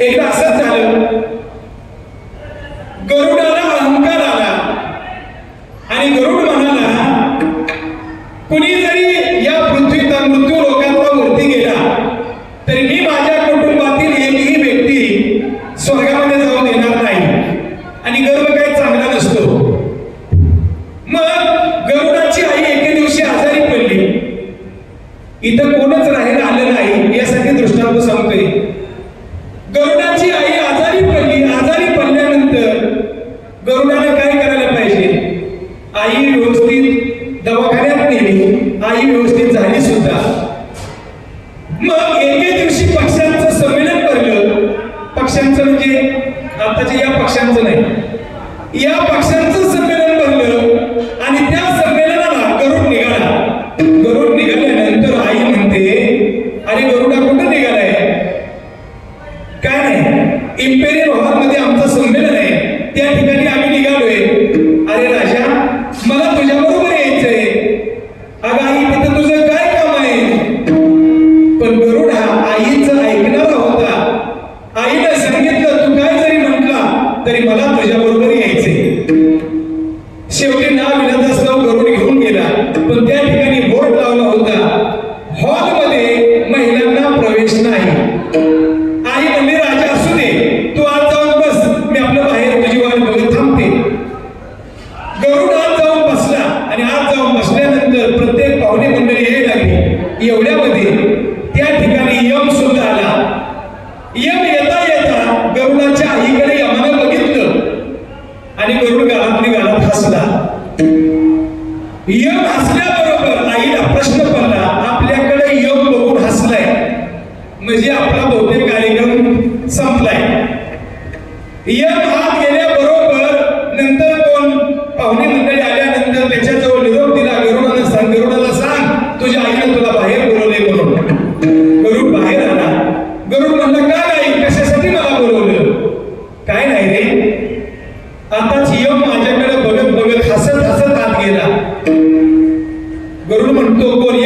एकदा असंच झालं. गरुडाला अहंकार आला. आणि गरुड म्हणाला कुणी जरी या पृथ्वीचा मृत्यू लोकांचा वरती गेला तरी मी माझ्या कुटुंबातील एकही व्यक्ती स्वर्गामध्ये जाऊन येणार नाही. आणि गर्व काही चांगला नसतो. मग गरुडाची आई एके दिवशी आजारी पडली. इथं कोणच राहायला आलं नाही यासाठी दृष्टांत सांगतोय गरुडाची आई आजारी पडली आजारी पडल्यानंतर गरुडाने काय करायला पाहिजे आई व्यवस्थित दवाखान्यात नेली आई व्यवस्थित झाली सुद्धा मग एके दिवशी पक्ष्यांचं संमेलन भरलं. पक्ष्यांचं म्हणजे आताच्या या पक्ष्यांचं नाही. या पक्ष तरी मला तुझ्या बरोबर यायचे शेवटी नाव विनंतास्तव गरुड घेऊन गेला. पण त्या ठिकाणी आणि गरुड गालातली गाला हसला यम हसल्याबरोबर आईला प्रश्न पडला आपल्याकडे यम बघून हसलाय. म्हणजे आपला गरुड म्हणतो कोण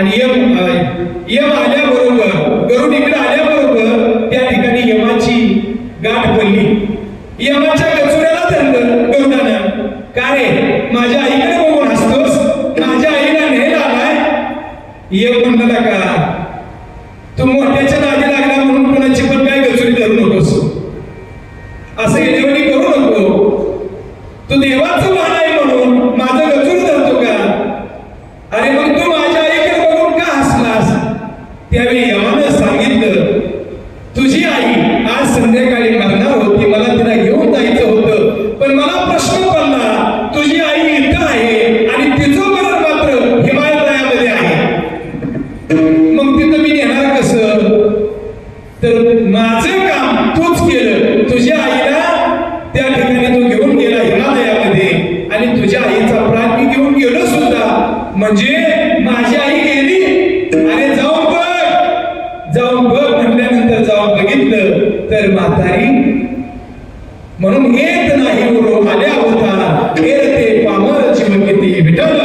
आणि यम यम आल्याबरोबर गरुड इकडे आल्याबरोबर त्या ठिकाणी यमाची गाठ पडली. यमाच्या कचुऱ्याला धरलं गरुडानं. का रे? माझ्या आईकडे बघून हसतोस? माझ्या आईला न्यायला आलाय यम म्हणला का तू मोठ्याच्या नादी लागला म्हणून कोणाची पण काय गचुरी धरू नकोस. असं येणेवणी करू नको. तू देवाचं वाहन आहे म्हणून माझं गचूर धरतो का अरे मग तू माझ्या आईकडे बघून का हसलास त्यावेळी यमानं सांगितलं तुझी आई आज संध्याकाळी मरणार होती मला तिला घेऊन जायचं होतं पण मला प्रश्न पडला तुझी आई इथं आहे आणि तिचं मरण मात्र हिमालयामध्ये आहे. मग तिथं मी नेणार कसं? तर माझं काम तूच केलं. तुझ्या आईला त्या ठिकाणी तू घेऊन गेला हिमालयामध्ये आणि तुझ्या आईचा प्राण मी घेऊन गेलो सुद्धा. म्हणजे तर म्हातारी म्हणून येत नाही उरो आल्या होता. हेर ते पामर जीव किती विठल